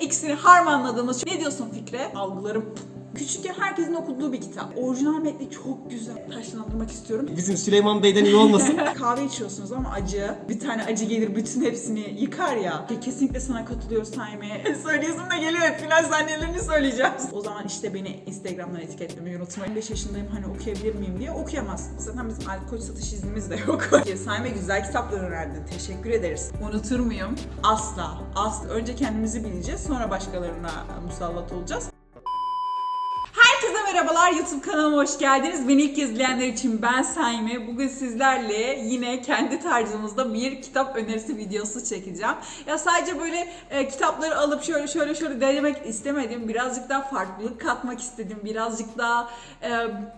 İkisini harmanladığımız ne diyorsun Fikre? Algılarım Küçükken herkesin okuduğu bir kitap. Orijinal metni çok güzel. Taşlandırmak istiyorum. Bizim Süleyman Bey'den iyi olmasın. Kahve içiyorsunuz ama acı. Bir tane acı gelir bütün hepsini yıkar ya. Kesinlikle sana katılıyoruz Saime. Söylüyorsun da geliyor hep final sahnelerini söyleyeceğiz. O zaman işte beni Instagram'dan etiketlemeyi unutmayın. 5 yaşındayım hani okuyabilir miyim diye okuyamazsın. Zaten bizim alkol satış iznimiz de yok. Saime güzel kitaplar önerdin. Teşekkür ederiz. Unutur muyum? Asla. Asla. Önce kendimizi bileceğiz sonra başkalarına musallat olacağız. Merhabalar YouTube kanalıma hoş geldiniz. Beni ilk izleyenler için ben Saime. Bugün sizlerle yine kendi tarzımızda bir kitap önerisi videosu çekeceğim. Ya sadece böyle e, kitapları alıp şöyle şöyle şöyle denemek istemedim. Birazcık daha farklılık katmak istedim. Birazcık daha e,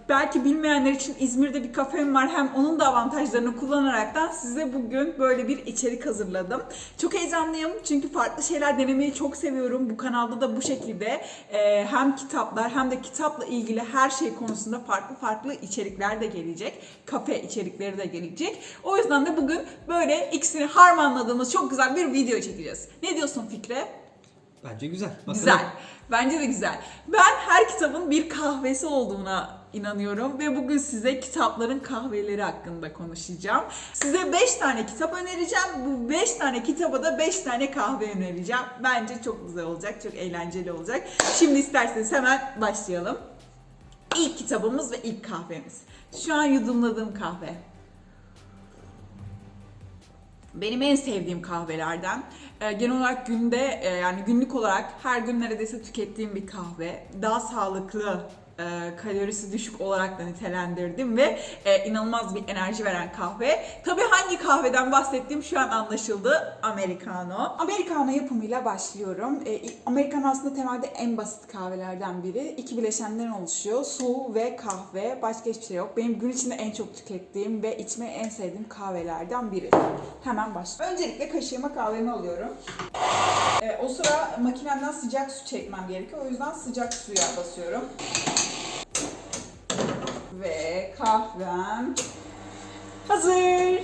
belki bilmeyenler için İzmir'de bir kafem var. Hem onun da avantajlarını kullanaraktan size bugün böyle bir içerik hazırladım. Çok heyecanlıyım çünkü farklı şeyler denemeyi çok seviyorum. Bu kanalda da bu şekilde e, hem kitaplar hem de kitapla ilgili her şey konusunda farklı farklı içerikler de gelecek. Kafe içerikleri de gelecek. O yüzden de bugün böyle ikisini harmanladığımız çok güzel bir video çekeceğiz. Ne diyorsun Fikre? Bence güzel. Bakalım. Güzel. Bence de güzel. Ben her kitabın bir kahvesi olduğuna inanıyorum ve bugün size kitapların kahveleri hakkında konuşacağım. Size 5 tane kitap önereceğim. Bu 5 tane kitaba da 5 tane kahve önereceğim. Bence çok güzel olacak, çok eğlenceli olacak. Şimdi isterseniz hemen başlayalım. İlk kitabımız ve ilk kahvemiz. Şu an yudumladığım kahve. Benim en sevdiğim kahvelerden. Ee, genel olarak günde e, yani günlük olarak her gün neredeyse tükettiğim bir kahve. Daha sağlıklı, e, kalorisi düşük olarak da nitelendirdim ve e, inanılmaz bir enerji veren kahve. Tabii hangi kahveden bahsettiğim şu an anlaşıldı. Americano. Americano yapımıyla başlıyorum. E, Americano aslında temelde en basit kahvelerden biri. İki bileşenden oluşuyor. Su ve kahve. Başka hiçbir şey yok. Benim gün içinde en çok tükettiğim ve içmeyi en sevdiğim kahvelerden biri. Hemen başlayalım. Öncelikle kaşığıma kahvemi alıyorum. E, o sıra makinemden sıcak su çekmem gerekiyor. O yüzden sıcak suya basıyorum. Ve kahvem hazır.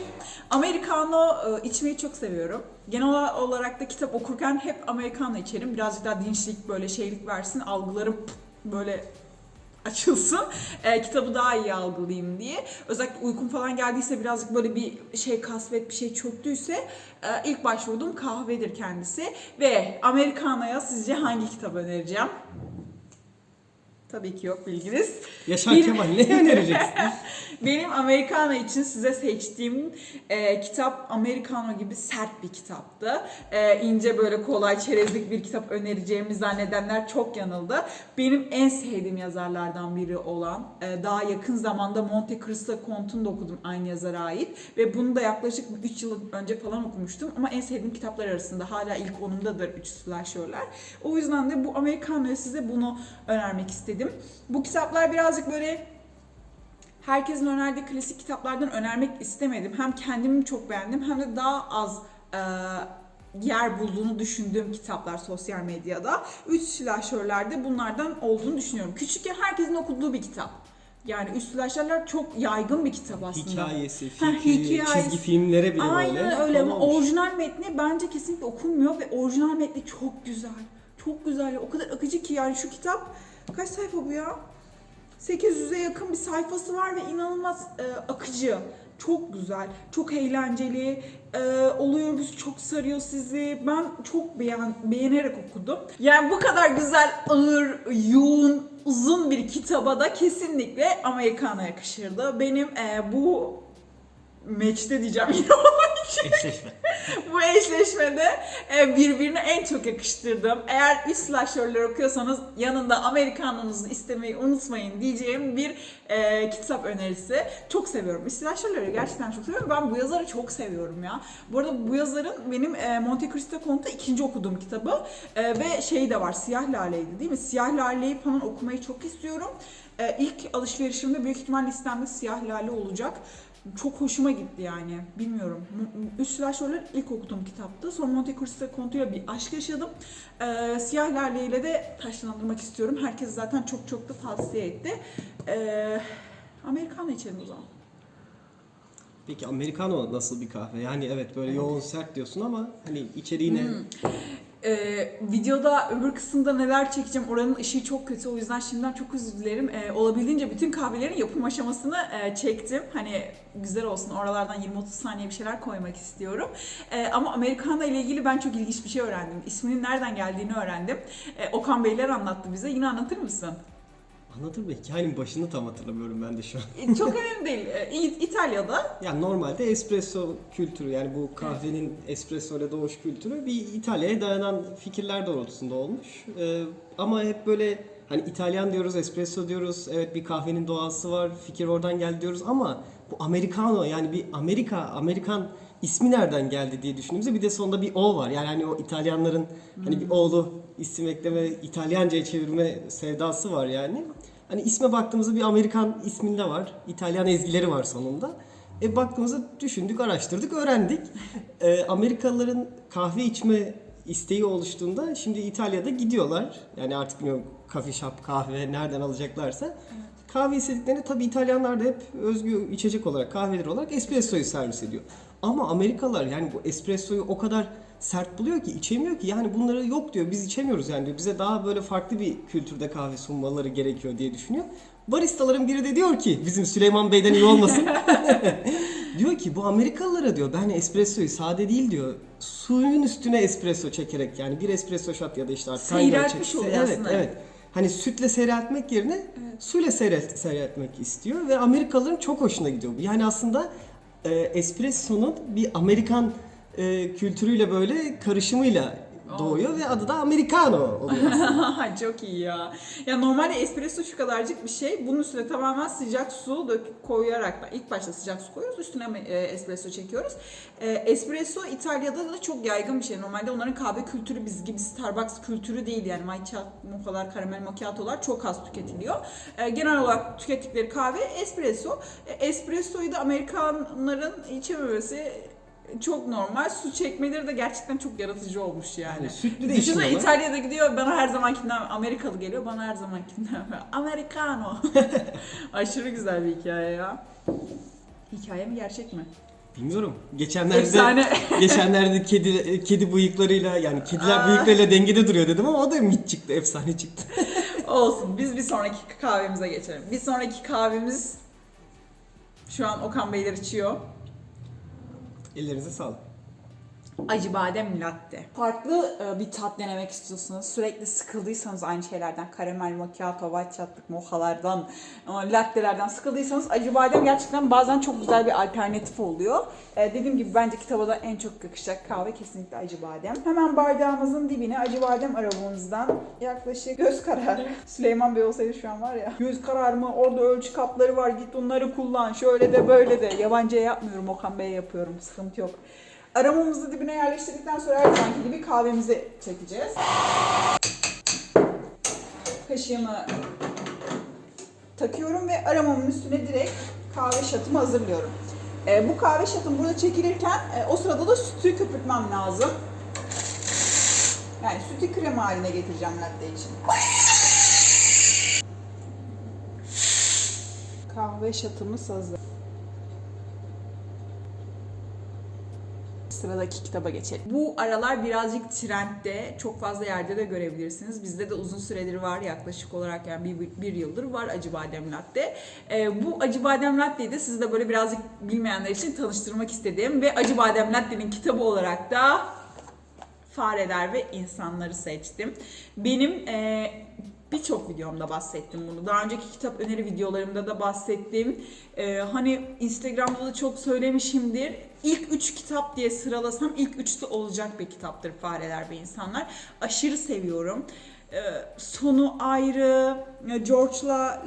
Americano e, içmeyi çok seviyorum. Genel olarak da kitap okurken hep Americano içerim. Birazcık daha dinçlik böyle şeylik versin. Algılarım böyle açılsın. E, kitabı daha iyi algılayayım diye. Özellikle uykum falan geldiyse birazcık böyle bir şey kasvet bir şey çöktüyse e, ilk başvurduğum kahvedir kendisi. Ve Americano'ya sizce hangi kitap önereceğim? Tabii ki yok bilginiz. Yaşar Bir- Kemal ne önereceksin? Benim Americano için size seçtiğim e, kitap Americano gibi sert bir kitaptı. E, ince böyle kolay çerezlik bir kitap önereceğimi zannedenler çok yanıldı. Benim en sevdiğim yazarlardan biri olan e, daha yakın zamanda Monte Cristo Conte'unu da okudum aynı yazara ait. Ve bunu da yaklaşık 3 yıl önce falan okumuştum. Ama en sevdiğim kitaplar arasında hala ilk onumdadır 3 slasher'lar. O yüzden de bu Americano'ya size bunu önermek istedim. Bu kitaplar birazcık böyle herkesin önerdiği klasik kitaplardan önermek istemedim. Hem kendimi çok beğendim hem de daha az e, yer bulduğunu düşündüğüm kitaplar sosyal medyada. Üç slasher'lerde bunlardan olduğunu düşünüyorum. Küçükken herkesin okuduğu bir kitap. Yani üç slasher'lar çok yaygın bir kitap aslında. Hikayesi, Ha, fikri, hikayesi. çizgi filmlere bile Aynen böyle. öyle ama orijinal metni bence kesinlikle okunmuyor ve orijinal metni çok güzel. Çok güzel. O kadar akıcı ki yani şu kitap kaç sayfa bu ya? 800'e yakın bir sayfası var ve inanılmaz e, akıcı. Çok güzel, çok eğlenceli, e, oluyoruz çok sarıyor sizi. Ben çok beğen, beğenerek okudum. Yani bu kadar güzel, ağır, yoğun, uzun bir kitaba da kesinlikle Americano yakışırdı. Benim e, bu match'te diyeceğim yine. Eşleşme. Bu eşleşmede e, birbirine en çok yakıştırdığım. Eğer üst slasher'lar okuyorsanız yanında Amerikanlığınızı istemeyi unutmayın diyeceğim bir e, kitap önerisi. Çok seviyorum. Üst slasher'ları gerçekten çok seviyorum. Ben bu yazarı çok seviyorum ya. Bu arada bu yazarın benim e, Monte Cristo Conte'da ikinci okuduğum kitabı. E, ve şey de var, Siyah Lale'ydi değil mi? Siyah Lale'yi falan okumayı çok istiyorum. E, ilk alışverişimde büyük ihtimal listemde Siyah Lale olacak çok hoşuma gitti yani. Bilmiyorum. Üç Slasher'lar ilk okuduğum kitaptı. Sonra Monte Cristo Conte'yla bir aşk yaşadım. Ee, Siyah Lale ile de taşlandırmak istiyorum. Herkes zaten çok çok da tavsiye etti. Ee, Americano içelim o zaman. Peki Americano nasıl bir kahve? Yani evet böyle yoğun sert diyorsun ama hani içeriğine Hmm. Ee, videoda öbür kısımda neler çekeceğim oranın ışığı çok kötü o yüzden şimdiden çok özür dilerim. Ee, olabildiğince bütün kahvelerin yapım aşamasını e, çektim. Hani güzel olsun oralardan 20-30 saniye bir şeyler koymak istiyorum. Ee, ama Americano ile ilgili ben çok ilginç bir şey öğrendim. İsminin nereden geldiğini öğrendim. Ee, Okan Beyler anlattı bize. Yine anlatır mısın? Anlatır belki. Hikayenin başını tam hatırlamıyorum ben de şu an. Ee, çok önemli değil. Ee, İ- İtalya'da Yani normalde espresso kültürü yani bu kahvenin espresso ile doğuş kültürü bir İtalya'ya dayanan fikirler doğrultusunda olmuş. Ee, ama hep böyle hani İtalyan diyoruz, espresso diyoruz. Evet bir kahvenin doğası var, fikir oradan geldi diyoruz ama bu Americano yani bir Amerika, Amerikan ismi nereden geldi diye düşündüğümüzde bir de sonunda bir O var. Yani hani o İtalyanların hani bir oğlu isim ekleme, İtalyanca'ya çevirme sevdası var yani. Hani isme baktığımızda bir Amerikan isminde var. İtalyan ezgileri var sonunda. E baktığımızda düşündük, araştırdık, öğrendik. E, Amerikalıların kahve içme isteği oluştuğunda şimdi İtalya'da gidiyorlar. Yani artık bilmiyorum coffee shop, kahve nereden alacaklarsa. Kahve istediklerinde tabii İtalyanlar da hep özgü içecek olarak, kahveleri olarak espressoyu servis ediyor. Ama Amerikalılar yani bu espressoyu o kadar sert buluyor ki içemiyor ki yani bunları yok diyor biz içemiyoruz yani diyor. Bize daha böyle farklı bir kültürde kahve sunmaları gerekiyor diye düşünüyor. Baristaların biri de diyor ki bizim Süleyman Bey'den iyi olmasın. diyor ki bu Amerikalılara diyor ben espressoyu sade değil diyor. Suyun üstüne espresso çekerek yani bir espresso shot ya da işte artık Seyreltmiş oluyor evet, aslında. Evet. Hani sütle seyreltmek yerine suyla seyrelt, seyreltmek istiyor ve Amerikalıların çok hoşuna gidiyor. Yani aslında e, espresso'nun bir Amerikan e, kültürüyle böyle karışımıyla doğuyor ve adı da Americano oluyor. Çok iyi ya. Ya normalde espresso şu kadarcık bir şey. Bunun üstüne tamamen sıcak su dök koyarak da ilk başta sıcak su koyuyoruz. Üstüne e, espresso çekiyoruz. E, espresso İtalya'da da çok yaygın bir şey. Normalde onların kahve kültürü biz gibi Starbucks kültürü değil yani matcha, mochalar, karamel macchiato'lar çok az tüketiliyor. E, genel olarak tükettikleri kahve espresso. Espressoyu da Amerikanların içememesi çok normal. Su çekmeleri de gerçekten çok yaratıcı olmuş yani. Yani sütlü de Düşünsene. İtalya'da gidiyor bana her zamankinden Amerikalı geliyor bana her zamankinden Americano. Aşırı güzel bir hikaye ya. Hikaye mi gerçek mi? Bilmiyorum. Geçenlerde Efsane. geçenlerde kedi kedi bıyıklarıyla yani kediler Aa. bıyıklarıyla dengede duruyor dedim ama o da mit çıktı, efsane çıktı. Olsun biz bir sonraki kahvemize geçelim. Bir sonraki kahvemiz şu an Okan Beyler içiyor. Ellerinize sağlık. Acı badem latte. Farklı e, bir tat denemek istiyorsunuz. Sürekli sıkıldıysanız aynı şeylerden, karamel macchiato, white chatlık, mochalardan, e, lattelerden sıkıldıysanız acı badem gerçekten bazen çok güzel bir alternatif oluyor. E, dediğim gibi bence kitaba da en çok yakışacak kahve kesinlikle acı badem. Hemen bardağımızın dibine acı badem arabamızdan yaklaşık göz kararı. Süleyman Bey olsaydı şu an var ya. Göz kararı mı? Orada ölçü kapları var. Git onları kullan. Şöyle de böyle de. Yabancıya yapmıyorum. Okan Bey'e yapıyorum. Sıkıntı yok. Aramamızı dibine yerleştirdikten sonra her zamanki gibi kahvemizi çekeceğiz. Kaşığımı takıyorum ve aramamın üstüne direkt kahve şatımı hazırlıyorum. Ee, bu kahve şatım burada çekilirken e, o sırada da sütü köpürtmem lazım. Yani sütü krem haline getireceğim latte için. Kahve şatımız hazır. Sıradaki kitaba geçelim. Bu aralar birazcık trendde, çok fazla yerde de görebilirsiniz. Bizde de uzun süredir var yaklaşık olarak yani bir, bir yıldır var acı badem latte. Ee, bu acı badem latteyi de sizi de böyle birazcık bilmeyenler için tanıştırmak istediğim ve acı badem latte'nin kitabı olarak da fareler ve insanları seçtim. Benim e, birçok videomda bahsettim bunu. Daha önceki kitap öneri videolarımda da bahsettim. E, hani Instagram'da da çok söylemişimdir. İlk üç kitap diye sıralasam ilk üçte olacak bir kitaptır Fareler ve İnsanlar. Aşırı seviyorum. E, sonu ayrı, e, George'la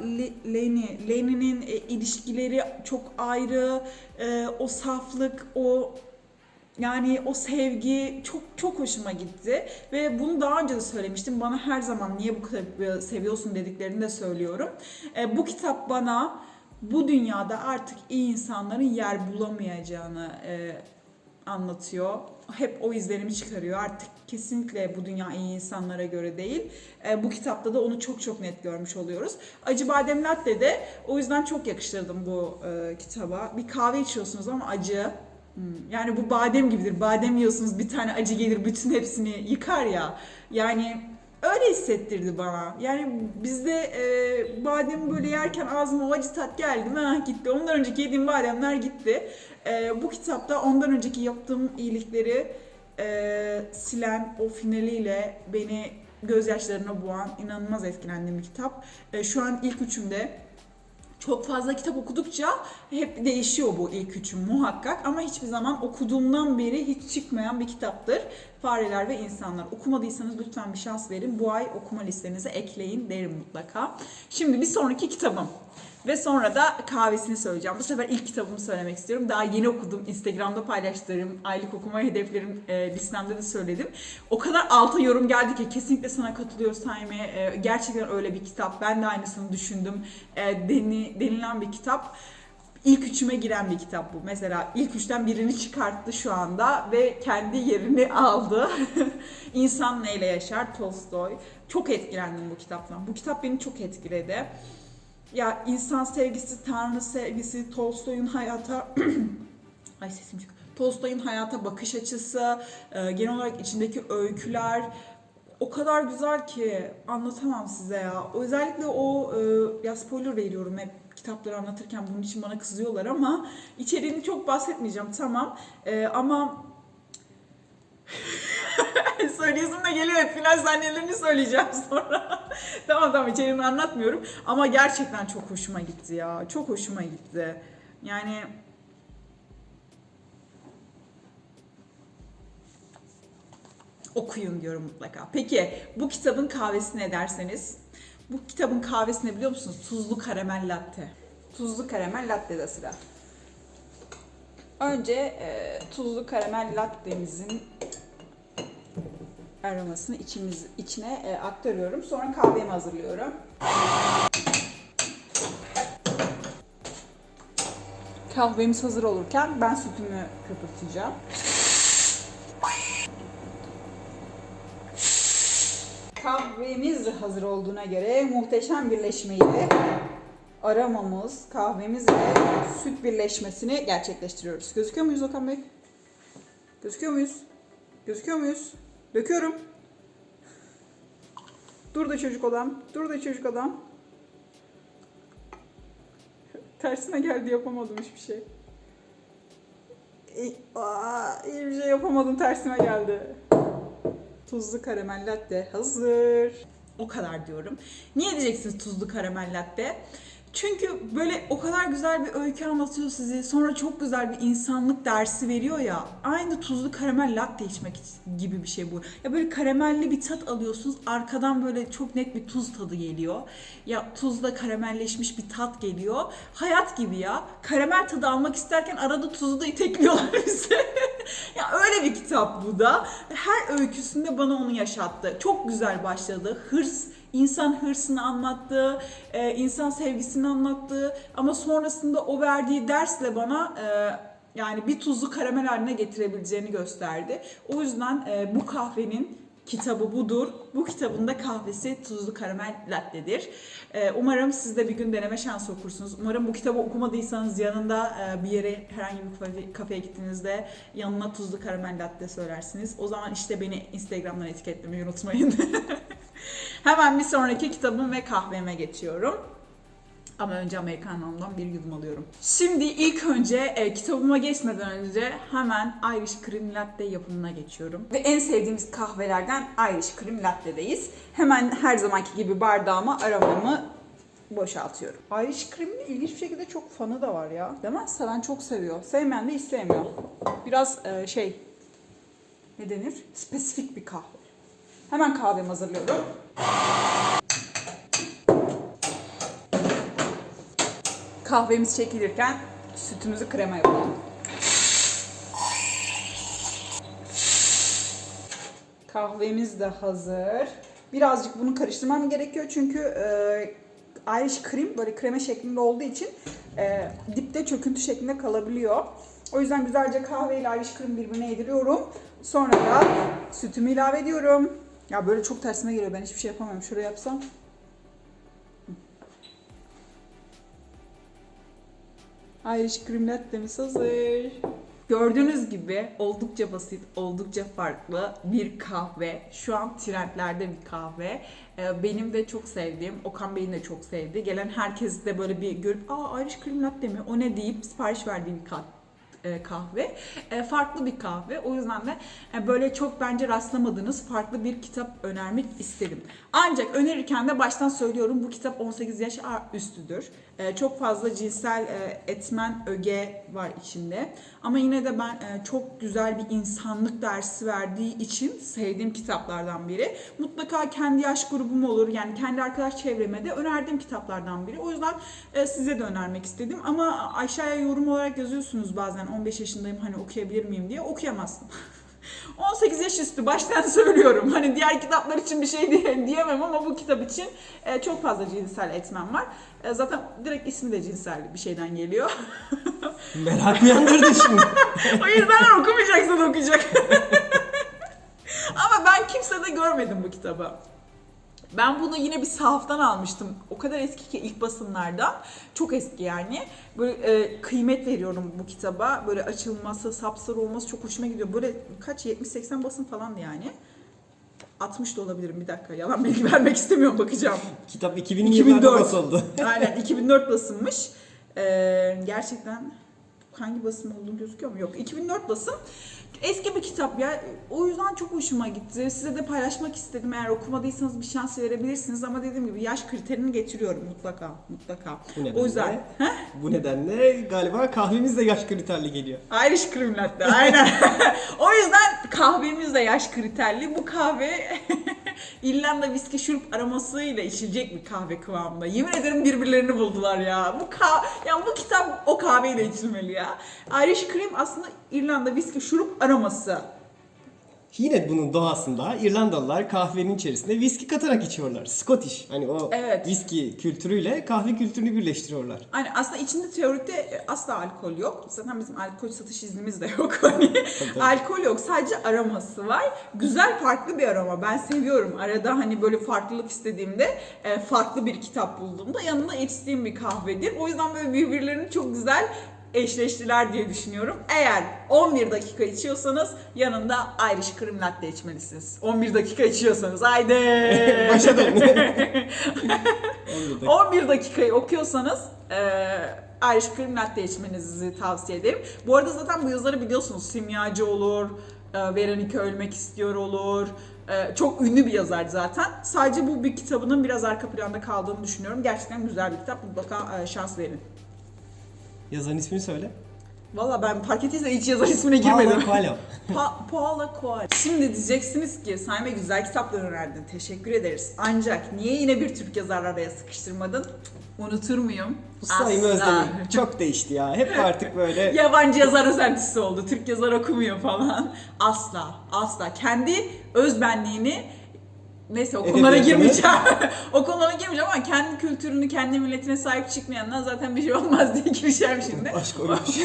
Lenny'nin e, ilişkileri çok ayrı, E, o saflık, o yani o sevgi çok çok hoşuma gitti ve bunu daha önce de söylemiştim. Bana her zaman niye bu kitabı seviyorsun dediklerini de söylüyorum. E, bu kitap bana bu dünyada artık iyi insanların yer bulamayacağını e, anlatıyor. Hep o izlerimi çıkarıyor. Artık kesinlikle bu dünya iyi insanlara göre değil. E, bu kitapta da onu çok çok net görmüş oluyoruz. Acı Badem Latte de o yüzden çok yakıştırdım bu e, kitaba. Bir kahve içiyorsunuz ama acı Yani bu badem gibidir. Badem yiyorsunuz bir tane acı gelir bütün hepsini yıkar ya. Yani öyle hissettirdi bana. Yani bizde e, bademi böyle yerken ağzıma o acı tat geldi mi ah gitti. Ondan önceki yediğim bademler gitti. E, bu kitapta ondan önceki yaptığım iyilikleri e, silen o finaliyle beni gözyaşlarına boğan inanılmaz etkilendiğim bir kitap. E, şu an ilk üçümde çok fazla kitap okudukça hep değişiyor bu ilk üçüm muhakkak ama hiçbir zaman okuduğumdan beri hiç çıkmayan bir kitaptır. Fareler ve İnsanlar. Okumadıysanız lütfen bir şans verin. Bu ay okuma listenize ekleyin derim mutlaka. Şimdi bir sonraki kitabım. Ve sonra da kahvesini söyleyeceğim. Bu sefer ilk kitabımı söylemek istiyorum. Daha yeni okudum. Instagram'da paylaştığım aylık okuma hedeflerim e, listemde de söyledim. O kadar alta yorum geldi ki kesinlikle sana katılıyoruz Taime. E, gerçekten öyle bir kitap. Ben de aynısını düşündüm. E, deni, denilen bir kitap. İlk üçüme giren bir kitap bu. Mesela ilk üçten birini çıkarttı şu anda ve kendi yerini aldı. İnsan neyle yaşar? Tolstoy. Çok etkilendim bu kitaptan. Bu kitap beni çok etkiledi ya insan sevgisi, tanrı sevgisi, Tolstoy'un hayata ay sesim çık. Tolstoy'un hayata bakış açısı, e, genel olarak içindeki öyküler o kadar güzel ki anlatamam size ya. Özellikle o e, ya spoiler veriyorum hep kitapları anlatırken bunun için bana kızıyorlar ama içeriğini çok bahsetmeyeceğim tamam. E, ama Söyleyesim de geliyor hep final sahnelerini söyleyeceğim sonra. tamam tamam içeriğini anlatmıyorum. Ama gerçekten çok hoşuma gitti ya. Çok hoşuma gitti. Yani okuyun diyorum mutlaka. Peki bu kitabın kahvesi ne derseniz? Bu kitabın kahvesi ne biliyor musunuz? Tuzlu karamel latte. Tuzlu karamel latte de sıra. Önce e, tuzlu karamel lattemizin aromasını içimiz içine e, aktarıyorum. Sonra kahvemi hazırlıyorum. Kahvemiz hazır olurken ben sütümü köpürteceğim. Kahvemiz hazır olduğuna göre muhteşem birleşmeyle aramamız, kahvemiz ve süt birleşmesini gerçekleştiriyoruz. Gözüküyor muyuz Okan Bey? Gözüküyor muyuz? Gözüküyor muyuz? Döküyorum. Dur da çocuk adam. Dur da çocuk adam. Tersine geldi yapamadım hiçbir şey. İyi, aa, iyi bir şey yapamadım tersime geldi. Tuzlu karamel latte hazır. O kadar diyorum. Niye diyeceksiniz tuzlu karamel latte? Çünkü böyle o kadar güzel bir öykü anlatıyor sizi. Sonra çok güzel bir insanlık dersi veriyor ya. Aynı tuzlu karamel latte içmek gibi bir şey bu. Ya böyle karamelli bir tat alıyorsunuz. Arkadan böyle çok net bir tuz tadı geliyor. Ya tuzla karamelleşmiş bir tat geliyor. Hayat gibi ya. Karamel tadı almak isterken arada tuzu da itekliyorlar bize. ya öyle bir kitap bu da. Her öyküsünde bana onu yaşattı. Çok güzel başladı. Hırs, insan hırsını anlattı, e, insan sevgisini anlattı ama sonrasında o verdiği dersle bana e, yani bir tuzlu karamel haline getirebileceğini gösterdi. O yüzden e, bu kahvenin kitabı budur. Bu kitabın da kahvesi tuzlu karamel latte'dir. Umarım siz de bir gün deneme şansı okursunuz. Umarım bu kitabı okumadıysanız yanında bir yere herhangi bir kafe, kafeye gittiğinizde yanına tuzlu karamel latte söylersiniz. O zaman işte beni Instagram'dan etiketlemeyi unutmayın. Hemen bir sonraki kitabım ve kahveme geçiyorum. Ama önce Amerikanlamdan bir yudum alıyorum. Şimdi ilk önce e, kitabıma geçmeden önce hemen Irish Cream Latte yapımına geçiyorum. Ve en sevdiğimiz kahvelerden Irish Cream Latte'deyiz. Hemen her zamanki gibi bardağıma aromamı boşaltıyorum. Irish Cream'in ilginç bir şekilde çok fanı da var ya. Değil mi? Seven çok seviyor. Sevmeyen de hiç sevmiyor. Biraz e, şey ne denir? Spesifik bir kahve. Hemen kahvemi hazırlıyorum. Kahvemiz çekilirken sütümüzü krema yapalım. Kahvemiz de hazır. Birazcık bunu karıştırmam gerekiyor çünkü e, Irish cream böyle krema şeklinde olduğu için e, dipte çöküntü şeklinde kalabiliyor. O yüzden güzelce kahve ile Irish cream birbirine yediriyorum. Sonra da sütümü ilave ediyorum. Ya böyle çok tersime geliyor. Ben hiçbir şey yapamıyorum. Şuraya yapsam. Irish cream latte'miz hazır. Gördüğünüz gibi oldukça basit, oldukça farklı bir kahve. Şu an trendlerde bir kahve. Ee, Benim de çok sevdiğim, Okan Bey'in de çok sevdiği. Gelen herkes de böyle bir görüp ''Aa Irish Cream Latte mi? O ne?'' deyip sipariş verdiği bir kahve kahve. E, farklı bir kahve. O yüzden de e, böyle çok bence rastlamadığınız farklı bir kitap önermek istedim. Ancak önerirken de baştan söylüyorum bu kitap 18 yaş üstüdür. E, çok fazla cinsel e, etmen öge var içinde. Ama yine de ben e, çok güzel bir insanlık dersi verdiği için sevdiğim kitaplardan biri. Mutlaka kendi yaş grubum olur. Yani kendi arkadaş çevreme de önerdiğim kitaplardan biri. O yüzden e, size de önermek istedim. Ama aşağıya yorum olarak yazıyorsunuz bazen 15 yaşındayım hani okuyabilir miyim diye. Okuyamazsın. 18 yaş üstü baştan söylüyorum. Hani diğer kitaplar için bir şey diye, diyemem ama bu kitap için e, çok fazla cinsel etmen var. E, zaten direkt ismi de cinsel bir şeyden geliyor. Merak uyandırdı şimdi. o yüzden okumayacaksan okuyacak. ama ben kimsede görmedim bu kitabı. Ben bunu yine bir sahaftan almıştım. O kadar eski ki ilk basımlardan. Çok eski yani. Böyle e, kıymet veriyorum bu kitaba. Böyle açılması, sapsarı olması çok hoşuma gidiyor. Böyle kaç 70-80 basım falan yani. 60 da olabilirim bir dakika. Yalan bilgi vermek istemiyorum bakacağım. Kitap 2000'li 2004. yıllarda basıldı. Aynen 2004 basılmış. Ee, gerçekten hangi basım olduğu gözüküyor mu? Yok 2004 basım. Eski bir kitap ya. O yüzden çok hoşuma gitti. Size de paylaşmak istedim. Eğer okumadıysanız bir şans verebilirsiniz ama dediğim gibi yaş kriterini getiriyorum mutlaka. Mutlaka. Bu nedenle, O yüzden. Bu nedenle galiba kahvemiz de yaş kriterli geliyor. Irish Cream Latte aynen. o yüzden kahvemiz de yaş kriterli. Bu kahve İrlanda viski şurup aromasıyla içilecek bir kahve kıvamında. Yemin ederim birbirlerini buldular ya. Bu ka yani bu kitap o kahveyle içilmeli ya. Irish Cream aslında İrlanda viski şurup aroması. Yine bunun doğasında İrlandalılar kahvenin içerisinde viski katarak içiyorlar. Scottish. Hani o Evet. viski kültürüyle kahve kültürünü birleştiriyorlar. Hani aslında içinde teorikte e, asla alkol yok. Zaten bizim alkol satış iznimiz de yok. Hani tabii. alkol yok. Sadece aroması var. Güzel farklı bir aroma. Ben seviyorum. Arada hani böyle farklılık istediğimde e, farklı bir kitap bulduğumda yanına içtiğim bir kahvedir. O yüzden böyle birbirlerini çok güzel eşleştiler diye düşünüyorum. Eğer 11 dakika içiyorsanız yanında Irish Cream Latte içmelisiniz. 11 dakika içiyorsanız. Haydi. Başa dön. 11 dakika. 11 dakikayı okuyorsanız eee Irish Cream Latte içmenizi tavsiye ederim. Bu arada zaten bu yazarı biliyorsunuz. Simyacı olur, e, Veronica Ölmek istiyor olur. E, çok ünlü bir yazar zaten. Sadece bu bir kitabının biraz arka planda kaldığını düşünüyorum. Gerçekten güzel bir kitap. Mutlaka e, şans verin. Yazarın ismini söyle. Valla ben fark ettiyse hiç yazar ismine girmedim. Paolo Coelho. Pa- Paula Coelho. Şimdi diyeceksiniz ki Sayma güzel kitaplar önerdin. Teşekkür ederiz. Ancak niye yine bir Türk yazar araya sıkıştırmadın? Unutur muyum? Bu sayımı Asla. Çok değişti ya. Hep artık böyle Yabancı yazar özentisi oldu. Türk yazar okumuyor falan. Asla, asla. Kendi özbenliğini Neyse o konulara girmeyeceğim. o konulara girmeyeceğim ama kendi kültürünü, kendi milletine sahip çıkmayandan zaten bir şey olmaz diye gireceğim şimdi. aşk olmuş.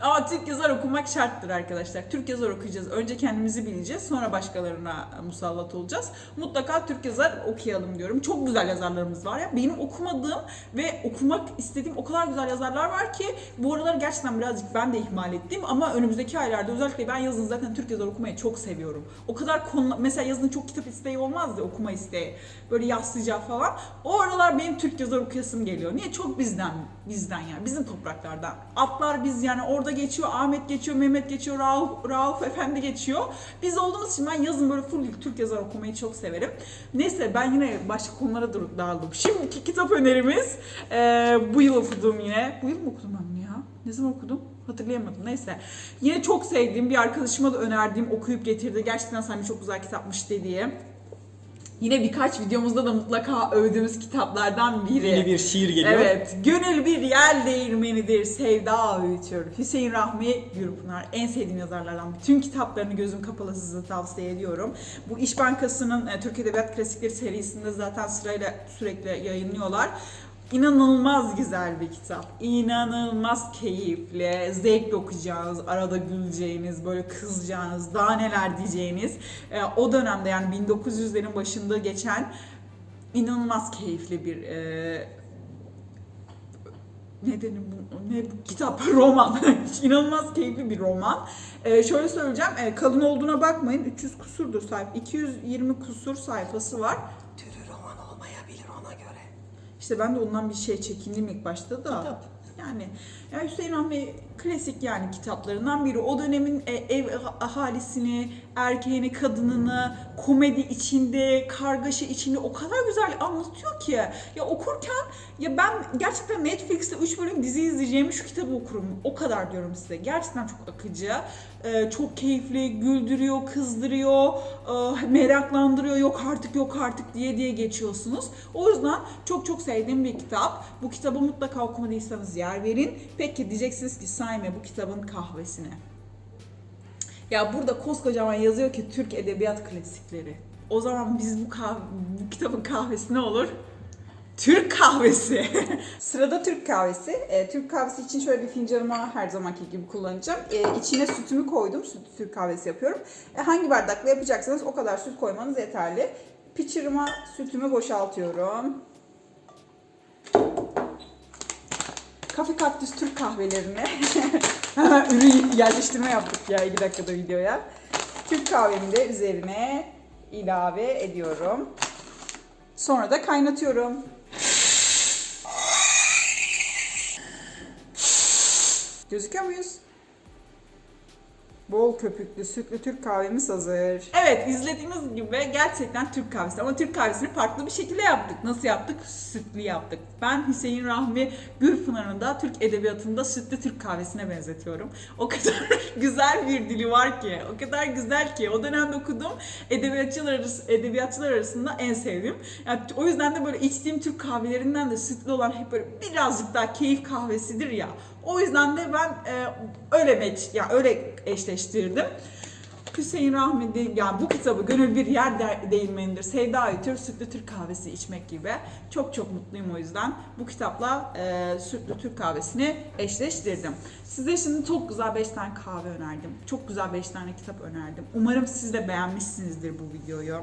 Ama Türk yazar okumak şarttır arkadaşlar. Türk yazar okuyacağız. Önce kendimizi bileceğiz. Sonra başkalarına musallat olacağız. Mutlaka Türk yazar okuyalım diyorum. Çok güzel yazarlarımız var ya. Benim okumadığım ve okumak istediğim o kadar güzel yazarlar var ki bu aralar gerçekten birazcık ben de ihmal ettim ama önümüzdeki aylarda özellikle ben yazın zaten Türk yazar okumayı çok seviyorum. O kadar konu mesela yazın çok kitap isteği olmaz ya okuma isteği. Böyle yaz sıcağı falan. O aralar benim Türk yazar okuyasım geliyor. Niye? Çok bizden, bizden yani. Bizim topraklardan. Atlar biz yani orada geçiyor, Ahmet geçiyor, Mehmet geçiyor, Rauf, Rauf Efendi geçiyor. Biz olduğumuz için ben yazın böyle full Türk yazar okumayı çok severim. Neyse ben yine başka konulara dağıldım. Şimdiki kitap önerimiz eee, bu yıl okuduğum yine. Bu yıl mı okudum ben bunu ya? Ne zaman okudum? Hatırlayamadım. Neyse. Yine çok sevdiğim bir arkadaşıma da önerdiğim okuyup getirdi. Gerçekten sen çok güzel kitapmış dediği. Yine birkaç videomuzda da mutlaka övdüğümüz kitaplardan biri. Yeni bir şiir geliyor. Evet. Gönül bir yel değirmenidir, sevda öğütür. Hüseyin Rahmi Gürpınar. En sevdiğim yazarlardan. Bütün kitaplarını gözüm kapalı size tavsiye ediyorum. Bu İş Bankası'nın e, Türk Edebiyat Klasikleri serisinde zaten sırayla sürekli yayınlıyorlar. İnanılmaz güzel bir kitap. İnanılmaz keyifli. Zevkle okuyacağınız, arada güleceğiniz, böyle kızacağınız, daha neler diyeceğiniz. e, o dönemde yani 1900'lerin başında geçen inanılmaz keyifli bir e, ne denir bu, ne bu kitap roman inanılmaz keyifli bir roman Ee, şöyle söyleyeceğim e, kalın olduğuna bakmayın 300 kusurdur sayfa 220 kusur sayfası var Türü roman olmayabilir ona göre. İşte ben de ondan bir şey çekindim ilk başta da. Kitap. Yani ya Hüseyin Rahmi klasik yani kitaplarından biri. O dönemin e, ev ahalisini, erkeğini, kadınını, komedi içinde, kargaşa içinde o kadar güzel anlatıyor ki. Ya okurken ya ben gerçekten Netflix'te 3 bölüm dizi izleyeceğimi şu kitabı okurum. O kadar diyorum size. Gerçekten çok akıcı. Ee, çok keyifli, güldürüyor, kızdırıyor, e, meraklandırıyor. Yok artık yok artık diye diye geçiyorsunuz. O yüzden çok çok sevdiğim bir kitap. Bu kitabı mutlaka okumadıysanız yer verin. Peki diyeceksiniz ki Saime bu kitabın kahvesine. Ya burada koskocaman yazıyor ki Türk Edebiyat Klasikleri. O zaman biz bu, kahve, bu kitabın kahvesi ne olur? Türk kahvesi. Sırada Türk kahvesi. Ee, Türk kahvesi için şöyle bir fincanıma her zamanki gibi kullanacağım. Ee, içine sütümü koydum. Sütlü Türk kahvesi yapıyorum. Ee, hangi bardakla yapacaksanız o kadar süt koymanız yeterli. Pitcher'ıma sütümü boşaltıyorum. Kafe Kaktüs Türk kahvelerine ürün yerleştirme yaptık ya 2 dakikada videoya. Türk kahvemi de üzerine ilave ediyorum. Sonra da kaynatıyorum. Gözüküyor muyuz? Bol köpüklü sütlü Türk kahvemiz hazır. Evet izlediğiniz gibi gerçekten Türk kahvesi ama Türk kahvesini farklı bir şekilde yaptık. Nasıl yaptık? Sütlü yaptık. Ben Hüseyin Rahmi Gürpınar'ın da Türk Edebiyatı'nda sütlü Türk kahvesine benzetiyorum. O kadar güzel bir dili var ki, o kadar güzel ki. O dönemde okudum edebiyatçılar, arası, edebiyatçılar arasında en sevdiğim. Yani o yüzden de böyle içtiğim Türk kahvelerinden de sütlü olan hep böyle birazcık daha keyif kahvesidir ya. O yüzden de ben e, öyle meç, yani öyle eşleştirdim. Hüseyin Rahmi yani bu kitabı gönül bir yer de, değinmenidir. Sevda Ütür sütlü Türk kahvesi içmek gibi. Çok çok mutluyum o yüzden. Bu kitapla e, sütlü Türk kahvesini eşleştirdim. Size şimdi çok güzel 5 tane kahve önerdim. Çok güzel 5 tane kitap önerdim. Umarım siz de beğenmişsinizdir bu videoyu.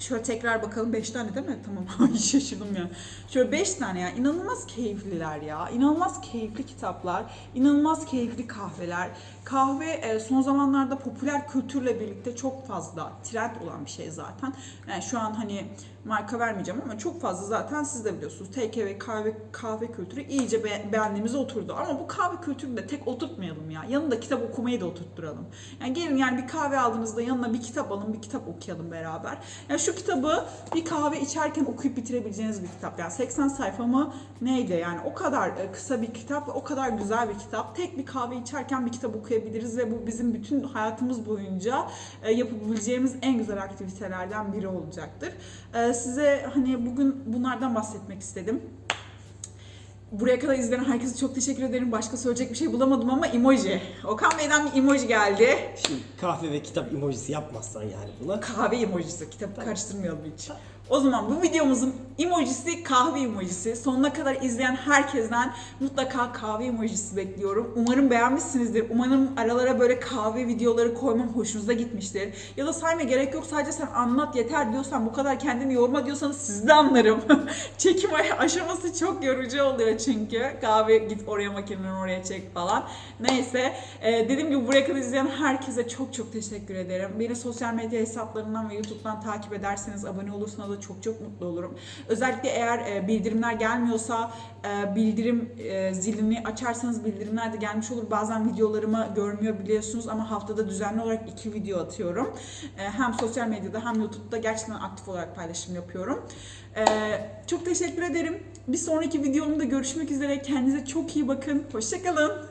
Şöyle tekrar bakalım 5 tane değil mi? Tamam şaşırdım ya. Şöyle 5 tane ya inanılmaz keyifliler ya. İnanılmaz keyifli kitaplar, inanılmaz keyifli kahveler. Kahve e, son zamanlarda popüler kültürle birlikte çok fazla trend olan bir şey zaten. Yani şu an hani marka vermeyeceğim ama çok fazla zaten siz de biliyorsunuz. TK ve kahve kahve kültürü iyice be- beğendiğimize oturdu. Ama bu kahve kültürünü de tek oturtmayalım ya. Yanında kitap okumayı da oturtturalım. Yani gelin yani bir kahve aldığınızda yanına bir kitap alın, bir kitap okuyalım beraber. Yani şu kitabı bir kahve içerken okuyup bitirebileceğiniz bir kitap. Yani 80 sayfa mı neydi yani o kadar e, kısa bir kitap o kadar güzel bir kitap. Tek bir kahve içerken bir kitap okuyabiliriz ve bu bizim bütün hayatımız boyunca e, yapabileceğimiz en güzel aktivitelerden biri olacaktır. E, Size hani bugün bunlardan bahsetmek istedim. Buraya kadar izleyen herkese çok teşekkür ederim. Başka söyleyecek bir şey bulamadım ama emoji. Okan Bey'den bir emoji geldi. Şimdi kahve ve kitap emojisi yapmazsan yani buna. Kahve emojisi. Kitabı karıştırmayalım hiç. O zaman bu videomuzun emojisi kahve emojisi. Sonuna kadar izleyen herkesten mutlaka kahve emojisi bekliyorum. Umarım beğenmişsinizdir. Umarım aralara böyle kahve videoları koymam hoşunuza gitmiştir. Ya da sayma gerek yok sadece sen anlat yeter diyorsan bu kadar kendini yorma diyorsanız sizi de anlarım. Çekim aşaması çok yorucu oluyor çünkü. Kahve git oraya makineden oraya çek falan. Neyse e, dediğim gibi buraya kadar izleyen herkese çok çok teşekkür ederim. Beni sosyal medya hesaplarından ve YouTube'dan takip ederseniz abone olursanız da çok çok mutlu olurum. Özellikle eğer e, bildirimler gelmiyorsa e, bildirim e, zilini açarsanız bildirimler de gelmiş olur. Bazen videolarımı görmüyor biliyorsunuz ama haftada düzenli olarak iki video atıyorum. Hem sosyal medyada hem YouTube'da gerçekten aktif olarak paylaşım yapıyorum. Çok teşekkür ederim. Bir sonraki videomda görüşmek üzere. Kendinize çok iyi bakın. Hoşçakalın.